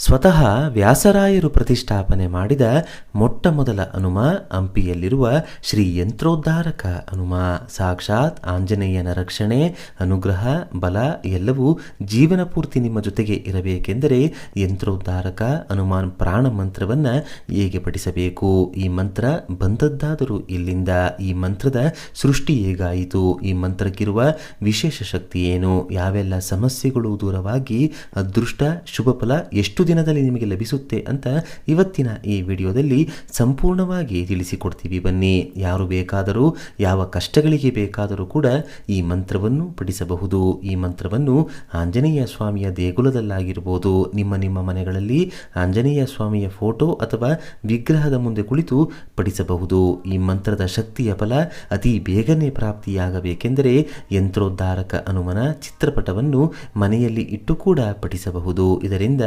ಸ್ವತಃ ವ್ಯಾಸರಾಯರು ಪ್ರತಿಷ್ಠಾಪನೆ ಮಾಡಿದ ಮೊಟ್ಟ ಮೊದಲ ಹನುಮ ಹಂಪಿಯಲ್ಲಿರುವ ಶ್ರೀ ಯಂತ್ರೋದ್ಧಾರಕ ಅನುಮ. ಸಾಕ್ಷಾತ್ ಆಂಜನೇಯನ ರಕ್ಷಣೆ, ಅನುಗ್ರಹ, ಬಲ ಎಲ್ಲವೂ ಜೀವನ ಪೂರ್ತಿ ನಿಮ್ಮ ಜೊತೆಗೆ ಇರಬೇಕೆಂದರೆ ಯಂತ್ರೋದ್ಧಾರಕ ಅನುಮಾನ್ ಪ್ರಾಣ ಮಂತ್ರವನ್ನು ಹೇಗೆ ಪಠಿಸಬೇಕು? ಈ ಮಂತ್ರ ಬಂದದ್ದಾದರೂ ಇಲ್ಲಿಂದ ಈ ಮಂತ್ರದ ಸೃಷ್ಟಿ ಹೇಗಾಯಿತು? ಈ ಮಂತ್ರಕ್ಕಿರುವ ವಿಶೇಷ ಶಕ್ತಿ ಏನು? ಯಾವೆಲ್ಲ ಸಮಸ್ಯೆಗಳು ದೂರವಾಗಿ, ಅದೃಷ್ಟ ಶುಭ ಫಲ ಎಷ್ಟು ದಿನದಲ್ಲಿ ನಿಮಗೆ ಲಭಿಸುತ್ತೆ ಅಂತ ಇವತ್ತಿನ ಈ ವಿಡಿಯೋದಲ್ಲಿ ಸಂಪೂರ್ಣವಾಗಿ ತಿಳಿಸಿಕೊಡ್ತೀವಿ ಬನ್ನಿ. ಯಾರು ಬೇಕಾದರೂ, ಯಾವ ಕಷ್ಟಗಳಿಗೆ ಬೇಕಾದರೂ ಕೂಡ ಈ ಮಂತ್ರವನ್ನು ಪಠಿಸಬಹುದು. ಈ ಮಂತ್ರವನ್ನು ಆಂಜನೇಯ ಸ್ವಾಮಿಯ ದೇಗುಲದಲ್ಲಾಗಿರ್ಬೋದು, ನಿಮ್ಮ ನಿಮ್ಮ ಮನೆಗಳಲ್ಲಿ ಆಂಜನೇಯ ಸ್ವಾಮಿಯ ಫೋಟೋ ಅಥವಾ ವಿಗ್ರಹದ ಮುಂದೆ ಕುಳಿತು ಪಠಿಸಬಹುದು. ಈ ಮಂತ್ರದ ಶಕ್ತಿಯ ಫಲ ಅತಿ ಬೇಗನೆ ಪ್ರಾಪ್ತಿಯಾಗಬೇಕೆಂದರೆ ಯಂತ್ರೋದ್ಧಾರಕ ಅನುಮನ ಚಿತ್ರಪಟವನ್ನು ಮನೆಯಲ್ಲಿ ಇಟ್ಟು ಕೂಡ ಪಠಿಸಬಹುದು. ಇದರಿಂದ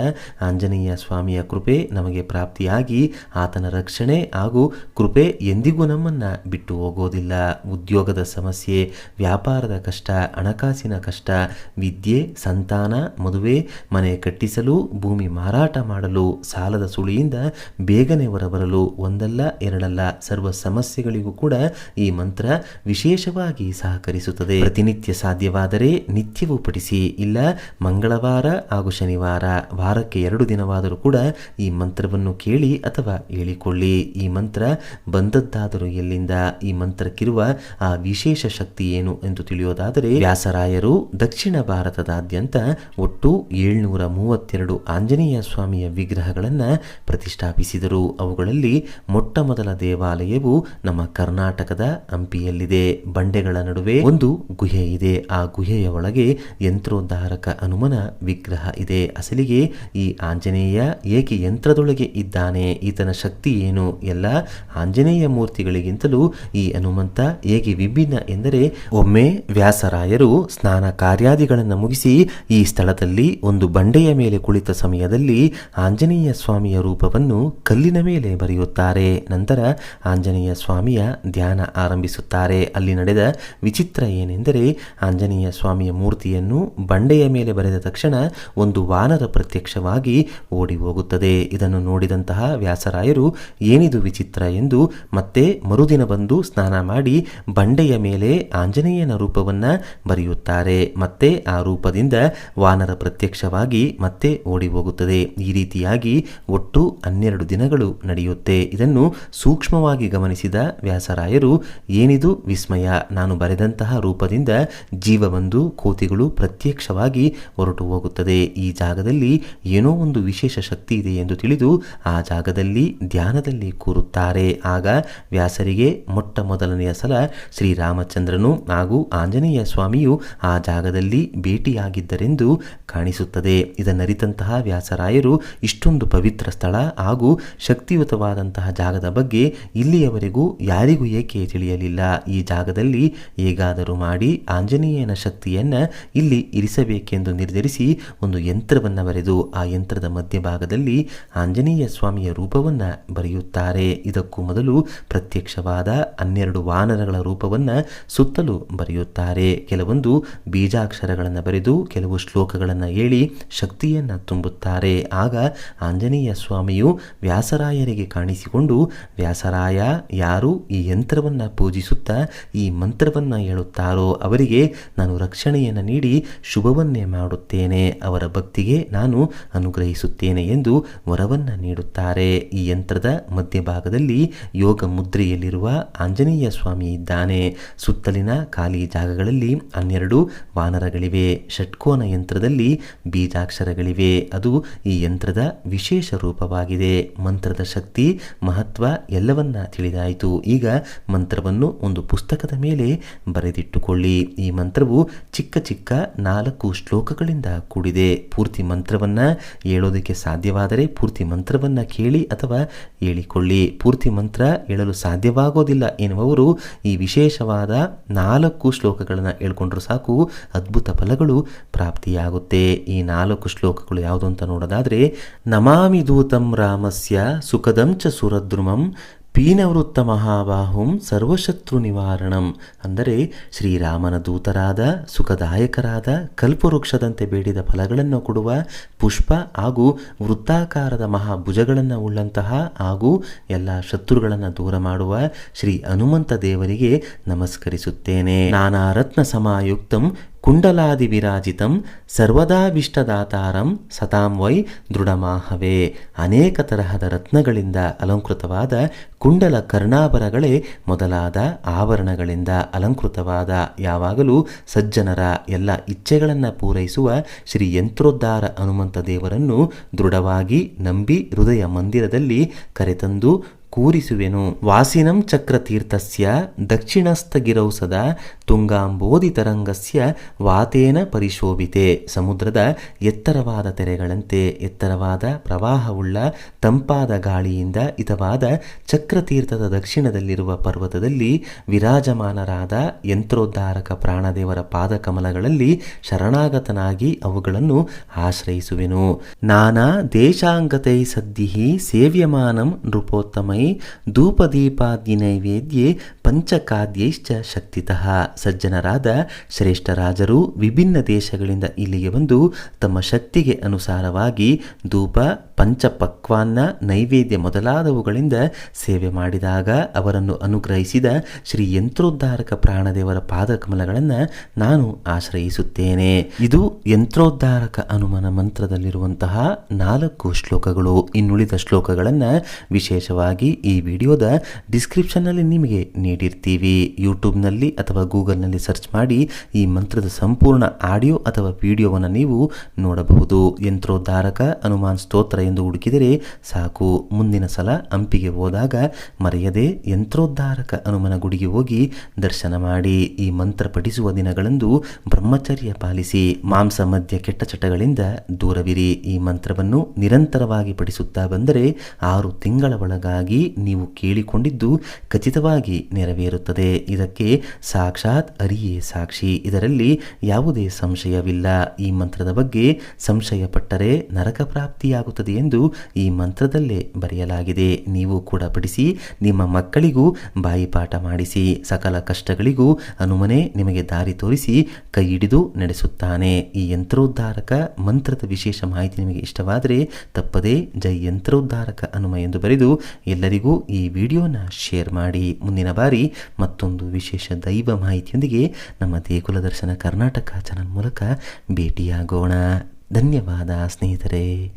ಆಂಜನೇಯ ಸ್ವಾಮಿಯ ಕೃಪೆ ನಮಗೆ ಪ್ರಾಪ್ತಿಯಾಗಿ ಆತನ ರಕ್ಷಣೆ ಹಾಗೂ ಕೃಪೆ ಎಂದಿಗೂ ನಮ್ಮನ್ನು ಬಿಟ್ಟು ಹೋಗೋದಿಲ್ಲ. ಉದ್ಯೋಗದ ಸಮಸ್ಯೆ, ವ್ಯಾಪಾರದ ಕಷ್ಟ, ಹಣಕಾಸಿನ ಕಷ್ಟ, ವಿದ್ಯೆ, ಸಂತಾನ, ಮದುವೆ, ಮನೆ ಕಟ್ಟಿಸಲು, ಭೂಮಿ ಮಾರಾಟ ಮಾಡಲು, ಸಾಲದ ಸುಳಿಯಿಂದ ಬೇಗನೆ ಹೊರಬರಲು ಒಂದಲ್ಲ, ಎರಡಲ್ಲ ಸರ್ವ ಸಮಸ್ಯೆಗಳಿಗೂ ಕೂಡ ಈ ಮಂತ್ರ ವಿಶೇಷವಾಗಿ ಸಹಕರಿಸುತ್ತದೆ. ಪ್ರತಿನಿತ್ಯ ಸಾಧ್ಯವಾದರೆ ನಿತ್ಯವೂ ಪಠಿಸಿ. ಇಲ್ಲ, ಮಂಗಳವಾರ ಹಾಗೂ ಶನಿವಾರ, ವಾರಕ್ಕೆ ಎರಡು ದಿನವಾದರೂ ಕೂಡ ಈ ಮಂತ್ರವನ್ನು ಕೇಳಿ ಅಥವಾ ಹೇಳಿಕೊಳ್ಳಿ. ಈ ಮಂತ್ರ ಬಂದದ್ದಾದರೂ ಎಲ್ಲಿಂದ? ಈ ಮಂತ್ರಕ್ಕಿರುವ ಆ ವಿಶೇಷ ಶಕ್ತಿ ಏನು ಎಂದು ತಿಳಿಯೋದಾದರೆ ವ್ಯಾಸರಾಯರು ದಕ್ಷಿಣ ಭಾರತದಾದ್ಯಂತ ಒಟ್ಟು ಏಳ್ನೂರ ಮೂವತ್ತೆರಡು ಆಂಜನೇಯ ಸ್ವಾಮಿಯ ವಿಗ್ರಹಗಳನ್ನು ಪ್ರತಿಷ್ಠಾಪಿಸಿದರು. ಅವುಗಳಲ್ಲಿ ಮೊಟ್ಟ ಮೊದಲ ದೇವಾಲಯವು ನಮ್ಮ ಕರ್ನಾಟಕದ ಹಂಪಿಯಲ್ಲಿದೆ. ಬಂಡೆಗಳ ನಡುವೆ ಒಂದು ಗುಹೆ ಇದೆ. ಆ ಗುಹೆಯ ಒಳಗೆ ಯಂತ್ರೋದ್ಧಾರಕ ಹನುಮನ ವಿಗ್ರಹ ಇದೆ. ಅಸಲಿಗೆ ಈ ಆಂಜನೇಯ ಏಕೆ ಯಂತ್ರದೊಳಗೆ ಇದ್ದಾನೆ? ಈತನ ಶಕ್ತಿ ಏನು? ಎಲ್ಲ ಆಂಜನೇಯ ಮೂರ್ತಿಗಳಿಗಿಂತಲೂ ಈ ಹನುಮಂತ ಹೇಗೆ ವಿಭಿನ್ನ ಎಂದರೆ ಒಮ್ಮೆ ವ್ಯಾಸರಾಯರು ಸ್ನಾನ ಕಾರ್ಯಾದಿಗಳನ್ನು ಮುಗಿಸಿ ಈ ಸ್ಥಳದಲ್ಲಿ ಒಂದು ಬಂಡೆಯ ಮೇಲೆ ಕುಳಿತ ಸಮಯದಲ್ಲಿ ಆಂಜನೇಯ ಸ್ವಾಮಿಯ ರೂಪವನ್ನು ಕಲ್ಲಿನ ಮೇಲೆ ಬರೆಯುತ್ತಾರೆ. ನಂತರ ಆಂಜನೇಯ ಸ್ವಾಮಿಯ ಧ್ಯಾನ ಆರಂಭಿಸುತ್ತಾರೆ. ಅಲ್ಲಿ ನಡೆದ ವಿಚಿತ್ರ ಏನೆಂದರೆ ಆಂಜನೇಯ ಸ್ವಾಮಿಯ ಮೂರ್ತಿಯನ್ನು ಬಂಡೆಯ ಮೇಲೆ ಬರೆದ ತಕ್ಷಣ ಒಂದು ವಾನರ ಪ್ರತ್ಯಕ್ಷವಾಗಿ ಓಡಿ ಹೋಗುತ್ತದೆ ಇದನ್ನು ನೋಡಿದಂತಹ ವ್ಯಾಸರಾಯರು, ಏನಿದು ವಿಚಿತ್ರ ಎಂದು ಮತ್ತೆ ಮರುದಿನ ಬಂದು ಸ್ನಾನ ಮಾಡಿ ಬಂಡೆಯ ಮೇಲೆ ಆಂಜನೇಯನ ರೂಪವನ್ನು ಬರೆಯುತ್ತಾರೆ. ಮತ್ತೆ ಆ ರೂಪದಿಂದ ವಾನರ ಪ್ರತ್ಯಕ್ಷವಾಗಿ ಮತ್ತೆ ಓಡಿ ಹೋಗುತ್ತದೆ ಈ ರೀತಿಯಾಗಿ ಒಟ್ಟು ಹನ್ನೆರಡು ದಿನಗಳು ನಡೆಯುತ್ತೆ. ಇದನ್ನು ಸೂಕ್ಷ್ಮವಾಗಿ ಗಮನಿಸಿದ ವ್ಯಾಸರಾಯರು, ಏನಿದು ವಿಸ್ಮಯ. ನಾನು ಬರೆದಂತಹ ರೂಪದಿಂದ ಜೀವ ಬಂದು ಕೋತಿಗಳು ಪ್ರತ್ಯಕ್ಷವಾಗಿ ಹೊರಟು ಹೋಗುತ್ತದೆ. ಈ ಜಾಗದಲ್ಲಿ ಏನೋ ಒಂದು ವಿಶೇಷ ಶಕ್ತಿ ಇದೆ ಎಂದು ತಿಳಿದು ಆ ಜಾಗದಲ್ಲಿ ಧ್ಯಾನದಲ್ಲಿ ಕೂರುತ್ತಾರೆ. ಆಗ ವ್ಯಾಸರಿಗೆ ಮೊಟ್ಟ ಮೊದಲನೆಯ ಸಲ ಶ್ರೀರಾಮಚಂದ್ರನು ಹಾಗೂ ಆಂಜನೇಯ ಸ್ವಾಮಿಯು ಆ ಜಾಗದಲ್ಲಿ ಭೇಟಿಯಾಗಿದ್ದರೆಂದು ಕಾಣಿಸುತ್ತದೆ. ಇದನ್ನರಿತಂತಹ ವ್ಯಾಸರಾಯರು ಇಷ್ಟೊಂದು ಪವಿತ್ರ ಸ್ಥಳ ಹಾಗೂ ಶಕ್ತಿಯುತವಾದಂತಹ ಜಾಗದ ಬಗ್ಗೆ ಇಲ್ಲಿಯವರೆಗೂ ಯಾರಿಗೂ ಏಕೆ ತಿಳಿಯಲಿಲ್ಲ. ಈ ಜಾಗದಲ್ಲಿ ಹೇಗಾದರೂ ಮಾಡಿ ಆಂಜನೇಯನ ಶಕ್ತಿಯನ್ನು ಇಲ್ಲಿ ಇರಿಸಬೇಕೆಂದು ನಿರ್ಧರಿಸಿ ಒಂದು ಯಂತ್ರವನ್ನು ಬರೆದು ಆ ಯಂತ್ರದ ಮಧ್ಯಭಾಗದಲ್ಲಿ ಆಂಜನೇಯ ಸ್ವಾಮಿಯ ರೂಪವನ್ನು ಬರೆಯುತ್ತಾರೆ. ಇದಕ್ಕೂ ಮೊದಲು ಪ್ರತ್ಯಕ್ಷವಾದ ಹನ್ನೆರಡು ವಾನರಗಳ ರೂಪವನ್ನು ಸುತ್ತಲೂ ಬರೆಯುತ್ತಾರೆ. ಕೆಲವೊಂದು ಬೀಜಾಕ್ಷರಗಳನ್ನು ಬರೆದು ಕೆಲವು ಶ್ಲೋಕಗಳನ್ನು ಹೇಳಿ ಶಕ್ತಿಯನ್ನು ತುಂಬುತ್ತಾರೆ. ಆಗ ಆಂಜನೇಯ ಸ್ವಾಮಿಯು ವ್ಯಾಸರಾಯರಿಗೆ ಕಾಣಿಸಿಕೊಂಡು, ವ್ಯಾಸರಾಯ, ಯಾರು ಈ ಯಂತ್ರವನ್ನು ಪೂಜಿಸುತ್ತಾ ಈ ಮಂತ್ರವನ್ನು ಹೇಳುತ್ತಾರೋ ಅವರಿಗೆ ನಾನು ರಕ್ಷಣೆಯನ್ನು ನೀಡಿ ಶುಭವನ್ನೇ ಮಾಡುತ್ತೇನೆ. ಅವರ ಭಕ್ತಿಗೆ ನಾನು ಅನುಗ್ರಹಿಸುತ್ತೇನೆ ಎಂದು ವರವನ್ನು ನೀಡುತ್ತಾರೆ. ಈ ಯಂತ್ರದ ಮಧ್ಯಭಾಗದಲ್ಲಿ ಯೋಗ ಮುದ್ರೆಯಲ್ಲಿರುವ ಆಂಜನೇಯ ಸ್ವಾಮಿ ಇದ್ದಾನೆ. ಸುತ್ತಲಿನ ಖಾಲಿ ಜಾಗಗಳಲ್ಲಿ ಹನ್ನೆರಡು ವಾನರಗಳಿವೆ. ಷಟ್ಕೋನ ಯಂತ್ರದಲ್ಲಿ ಬೀಜಾಕ್ಷರಗಳಿವೆ. ಅದು ಈ ಯಂತ್ರದ ವಿಶೇಷ ರೂಪವಾಗಿದೆ. ಮಂತ್ರದ ಶಕ್ತಿ, ಮಹತ್ವ ಎಲ್ಲವನ್ನ ತಿಳಿದಾಯಿತು. ಈಗ ಮಂತ್ರವನ್ನು ಒಂದು ಪುಸ್ತಕದ ಮೇಲೆ ಬರೆದಿಟ್ಟುಕೊಳ್ಳಿ. ಈ ಮಂತ್ರವು ಚಿಕ್ಕ ಚಿಕ್ಕ ನಾಲ್ಕು ಶ್ಲೋಕಗಳಿಂದ ಕೂಡಿದೆ. ಪೂರ್ತಿ ಮಂತ್ರವನ್ನು ಹೇಳೋದಕ್ಕೆ ಸಾಧ್ಯವಾದರೆ ಪೂರ್ತಿ ಮಂತ್ರವನ್ನು ಕೇಳಿ ಅಥವಾ ಹೇಳಿಕೊಳ್ಳಿ. ಪೂರ್ತಿ ಮಂತ್ರ ಹೇಳಲು ಸಾಧ್ಯವಾಗೋದಿಲ್ಲ ಎನ್ನುವವರು ಈ ವಿಶೇಷವಾದ ನಾಲ್ಕು ಶ್ಲೋಕಗಳನ್ನು ಹೇಳ್ಕೊಂಡ್ರೂ ಸಾಕು, ಅದ್ಭುತ ಫಲಗಳು ಪ್ರಾಪ್ತಿಯಾಗುತ್ತೆ. ಈ ನಾಲ್ಕು ಶ್ಲೋಕಗಳು ಯಾವುದು ಅಂತ ನೋಡೋದಾದರೆ, ನಮಾಮಿ ದೂತಂ ರಾಮಸ್ಯ ಸುಖದಂಚ ಚ ಸುರದ್ರುಮಂ ಪೀನವೃತ್ತ ಮಹಾಬಾಹುಂ ಸರ್ವಶತ್ರು ನಿವಾರಣಂ ಅಂದರೆ ಶ್ರೀರಾಮನ ದೂತರಾದ, ಸುಖದಾಯಕರಾದ, ಕಲ್ಪವೃಕ್ಷದಂತೆ ಬೇಡಿದ ಫಲಗಳನ್ನು ಕೊಡುವ ಪುಷ್ಪ ಹಾಗೂ ವೃತ್ತಾಕಾರದ ಮಹಾಭುಜಗಳನ್ನು ಉಳ್ಳಂತಹ ಹಾಗೂ ಎಲ್ಲ ಶತ್ರುಗಳನ್ನು ದೂರ ಮಾಡುವ ಶ್ರೀ ಹನುಮಂತ ದೇವರಿಗೆ ನಮಸ್ಕರಿಸುತ್ತೇನೆ. ನಾನಾ ರತ್ನ ಸಮಾಯುಕ್ತಂ ಕುಂಡಲಾದಿ ವಿರಾಜಿತಂ ಸರ್ವದಾಭಿಷ್ಟದಾತಾರಂ ಸತಾಂ ವೈ ದೃಢಮಾಹವೇ. ಅನೇಕ ತರಹದ ರತ್ನಗಳಿಂದ ಅಲಂಕೃತವಾದ ಕುಂಡಲ ಕರ್ಣಾಭರಗಳೇ ಮೊದಲಾದ ಆಭರಣಗಳಿಂದ ಅಲಂಕೃತವಾದ. ಯಾವಾಗಲೂ ಸಜ್ಜನರ ಎಲ್ಲ ಇಚ್ಛೆಗಳನ್ನು ಪೂರೈಸುವ ಶ್ರೀ ಯಂತ್ರೋದ್ಧಾರ ಹನುಮಂತ ದೇವರನ್ನು ದೃಢವಾಗಿ ನಂಬಿ ಹೃದಯ ಮಂದಿರದಲ್ಲಿ ಕರೆತಂದು ಕೂರಿಸುವೆನು. ವಾಸಿನಂ ಚಕ್ರತೀರ್ಥಸ್ಯ ದಕ್ಷಿಣಸ್ಥಗಿರೌ ಸದಾ ತುಂಗಾಂಬೋಧಿ ತರಂಗಸ್ಯ ವಾತೇನ ಪರಿಶೋಭಿತೆ. ಸಮುದ್ರದ ಎತ್ತರವಾದ ತೆರೆಗಳಂತೆ ಎತ್ತರವಾದ ಪ್ರವಾಹವುಳ್ಳ ತಂಪಾದ ಗಾಳಿಯಿಂದ ಹಿತವಾದ ಚಕ್ರತೀರ್ಥದ ದಕ್ಷಿಣದಲ್ಲಿರುವ ಪರ್ವತದಲ್ಲಿ ವಿರಾಜಮಾನರಾದ ಯಂತ್ರೋದ್ಧಾರಕ ಪ್ರಾಣದೇವರ ಪಾದಕಮಲಗಳಲ್ಲಿ ಶರಣಾಗತನಾಗಿ ಅವುಗಳನ್ನು ಆಶ್ರಯಿಸುವೆನು. ನಾನಾ ದೇಶಾಂಗತೈ ಸದ್ದಿಹಿ ಸೇವ್ಯಮಾನಂ ನೃಪೋತ್ತಮೈ ಧೂಪದೀಪಾದಿ ನೈವೇದ್ಯೆ ಪಂಚಕಾದ್ಯೈಶ್ಚ ಶಕ್ತಿತಃ. ಸಜ್ಜನರಾದ ಶ್ರೇಷ್ಠ ರಾಜರು ವಿಭಿನ್ನ ದೇಶಗಳಿಂದ ಇಲ್ಲಿಗೆ ಬಂದು ತಮ್ಮ ಶಕ್ತಿಗೆ ಅನುಸಾರವಾಗಿ ಧೂಪ, ಪಂಚಪಕ್ವಾನ್ನ, ನೈವೇದ್ಯ ಮೊದಲಾದವುಗಳಿಂದ ಸೇವೆ ಮಾಡಿದಾಗ ಅವರನ್ನು ಅನುಗ್ರಹಿಸಿದ ಶ್ರೀ ಯಂತ್ರೋದ್ಧಾರಕ ಪ್ರಾಣದೇವರ ಪಾದಕಮಲಗಳನ್ನು ನಾನು ಆಶ್ರಯಿಸುತ್ತೇನೆ. ಇದು ಯಂತ್ರೋದ್ಧಾರಕ ಅನುಮನ ಮಂತ್ರದಲ್ಲಿರುವಂತಹ ನಾಲ್ಕು ಶ್ಲೋಕಗಳು. ಇನ್ನುಳಿದ ಶ್ಲೋಕಗಳನ್ನು ವಿಶೇಷವಾಗಿ ಈ ವಿಡಿಯೋದ ಡಿಸ್ಕ್ರಿಪ್ಷನ್ನಲ್ಲಿ ನಿಮಗೆ ನೀಡಿರ್ತೀವಿ ಯೂಟ್ಯೂಬ್ನಲ್ಲಿ ಅಥವಾ ಗೂಗಲ್ನಲ್ಲಿ ಸರ್ಚ್ ಮಾಡಿ ಈ ಮಂತ್ರದ ಸಂಪೂರ್ಣ ಆಡಿಯೋ ಅಥವಾ ವಿಡಿಯೋವನ್ನು ನೀವು ನೋಡಬಹುದು. ಯಂತ್ರೋದ್ಧಾರಕ ಹನುಮಾನ್ ಸ್ತೋತ್ರ ಎಂದು ಹುಡುಕಿದರೆ ಸಾಕು. ಮುಂದಿನ ಸಲ ಹಂಪಿಗೆ ಹೋದಾಗ ಮರೆಯದೆ ಯಂತ್ರೋದ್ಧಾರಕ ಹನುಮನ ಗುಡಿಗೆ ಹೋಗಿ ದರ್ಶನ ಮಾಡಿ. ಈ ಮಂತ್ರ ಪಠಿಸುವ ದಿನಗಳಂದು ಬ್ರಹ್ಮಚರ್ಯ ಪಾಲಿಸಿ. ಮಾಂಸ ಮಧ್ಯ ಕೆಟ್ಟ ಚಟಗಳಿಂದ ದೂರವಿರಿ. ಈ ಮಂತ್ರವನ್ನು ನಿರಂತರವಾಗಿ ಪಠಿಸುತ್ತಾ ಬಂದರೆ ಆರು ತಿಂಗಳ ಒಳಗಾಗಿ ನೀವು ಕೇಳಿಕೊಂಡಿದ್ದು ಖಚಿತವಾಗಿ ನೆರವೇರುತ್ತದೆ. ಇದಕ್ಕೆ ಸಾಕ್ಷಾತ್ ಅರಿಯೇ ಸಾಕ್ಷಿ. ಇದರಲ್ಲಿ ಯಾವುದೇ ಸಂಶಯವಿಲ್ಲ. ಈ ಮಂತ್ರದ ಬಗ್ಗೆ ಸಂಶಯ ಪಟ್ಟರೆ ನರಕ ಪ್ರಾಪ್ತಿಯಾಗುತ್ತದೆ ಎಂದು ಈ ಮಂತ್ರದಲ್ಲೇ ಬರೆಯಲಾಗಿದೆ. ನೀವು ಕೂಡ ಪಡಿಸಿ ನಿಮ್ಮ ಮಕ್ಕಳಿಗೂ ಬಾಯಿಪಾಠ ಮಾಡಿಸಿ. ಸಕಲ ಕಷ್ಟಗಳಿಗೂ ಹನುಮನೆ ನಿಮಗೆ ದಾರಿ ತೋರಿಸಿ ಕೈ ಹಿಡಿದು ನಡೆಸುತ್ತಾನೆ. ಈ ಯಂತ್ರೋದ್ಧಾರಕ ಮಂತ್ರದ ವಿಶೇಷ ಮಾಹಿತಿ ನಿಮಗೆ ಇಷ್ಟವಾದರೆ ತಪ್ಪದೇ ಜೈ ಯಂತ್ರೋದ್ಧಾರಕ ಹನುಮ ಎಂದು ಬರೆದು ಎಲ್ಲರಿಗೂ ಈ ವಿಡಿಯೋನ ಶೇರ್ ಮಾಡಿ. ಮುಂದಿನ ಬಾರಿ ಮತ್ತೊಂದು ವಿಶೇಷ ದೈವ ಮಾಹಿತಿಯೊಂದಿಗೆ ನಮ್ಮ ದೇಗುಲ ದರ್ಶನ ಕರ್ನಾಟಕ ಚಾನಲ್ ಮೂಲಕ ಭೇಟಿಯಾಗೋಣ. ಧನ್ಯವಾದ ಸ್ನೇಹಿತರೆ.